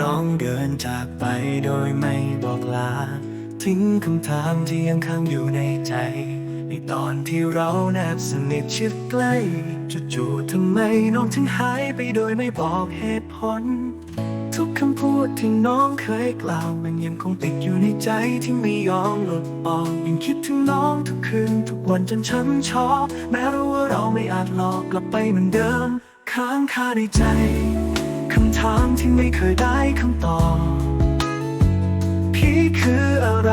น้องเดินจากไปโดยไม่บอกลา ทิ้งคำถามที่ยังค้างอยู่ในใจ ในตอนที่เราแนบสนิทชิดใกล้จู่ๆทำไมน้องถึงหายไปโดยไม่บอกเหตุผล ทุกคำพูดที่น้องเคยกล่าว มันยังคงติดอยู่ในใจที่ไม่ยอมหลุดออกยังคิดถึงน้องทุกคืนทุกวันจนช้ำชอแม้รู้ว่าเราไม่อาจหลอกกลับไปเหมือนเดิม ค้างคาในใจำถามที่ไม่เคยได้คำตอบ พี่คืออะไร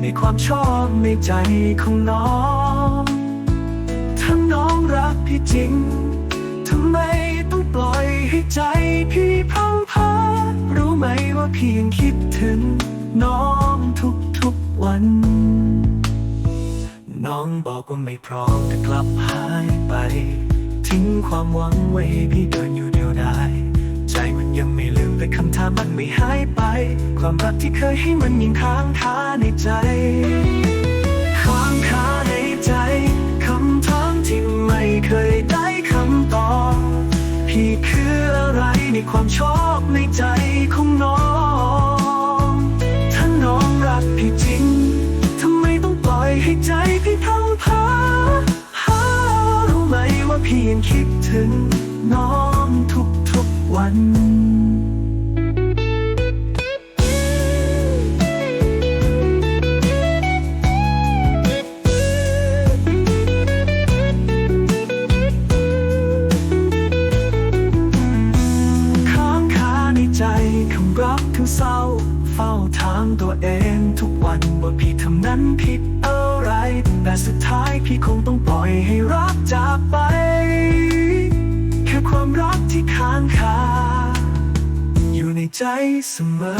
ในความชอบในใจของน้องถ้าน้องรักพี่จริงทำไมต้องปล่อยให้ใจพี่พังพารู้ไหมว่าพี่ยังคิดถึง น้องทุกทุกๆวัน น้องบอกว่าไม่พร้อมจะกลับหายไป ทิ้งความหวังไว้ให้พี่เดินอยู่เดียวดา ยังไม่ลืมแต่คำถามมันไม่หายไป ความรักที่เคยให้มันยังค้างคาในใจ ค้างคาในใจคำถามที่ไม่เคยได้คำตอบพี่คืออะไรในความชอบในใจของน้อง ถ้าน้องรักพี่จริงทำไมต้องปล่อยให้ใจพี่พังพาหารู้ไหมว่าพี่ยังคิดถึงน้องทุก วัน ค้างคาในใจคำรักทั้งเศร้า เฝ้าถามตัวเองทุกวันว่าพี่ทำนั้นผิดอะไร แต่สุดท้ายพี่คงต้องปล่อยให้รักจ ในใจเสมอ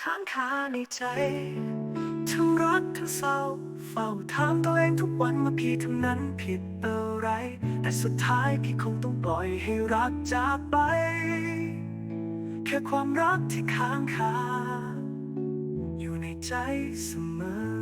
ค้างคาในใจ ทั้งรักทั้งเศร้า เฝ้าถามตัวเองทุกวันว่าพี่ทำนั้นผิดอะไร แต่สุดท้ายพี่คงต้องปล่อยให้รักจากไป แค่ความรักที่ค้างคาอยู่ในใจเสมอ